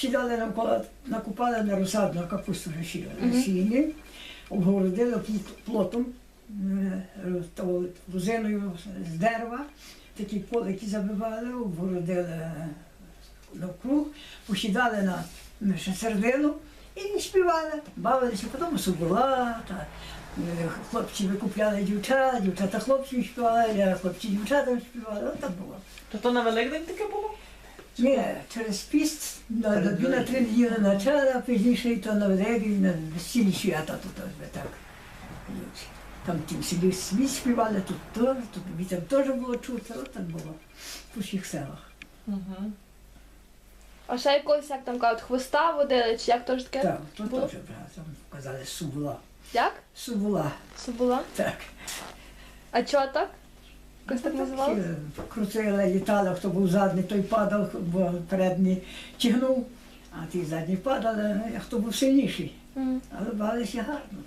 сідали на навколо, накупали на розсадну капусту вже сіяли, сіяли, обгородили плотом, е, з дерева, такі полики забивали, обгородили навкруг, посідали на м, середину і співали, бавилися, потім субула, та е, хлопці викупляли дівчат, дівчата хлопців співали, а хлопці дівчатам співали, от так було. То то на Великдень таке було? Ні, через піст на, дві на три дні на начало, а пізніше і то на Великдень, на весілі свята тут ось так. Там в тім селі свій співали, тут теж, тут вітер теж було чути, от так було в усіх селах. Угу. А ще якогось, як там кажуть, хвоста водили, чи як теж таке? Так, то було? теж там казали субула. Як? Субула, Це була? так. А чого так? Якось так називали? Ті, е, Крутили, літали, хто був задній, той падав, бо передній тягнув, а ті задні падали, а хто був сильніший. Але бавилися гарно.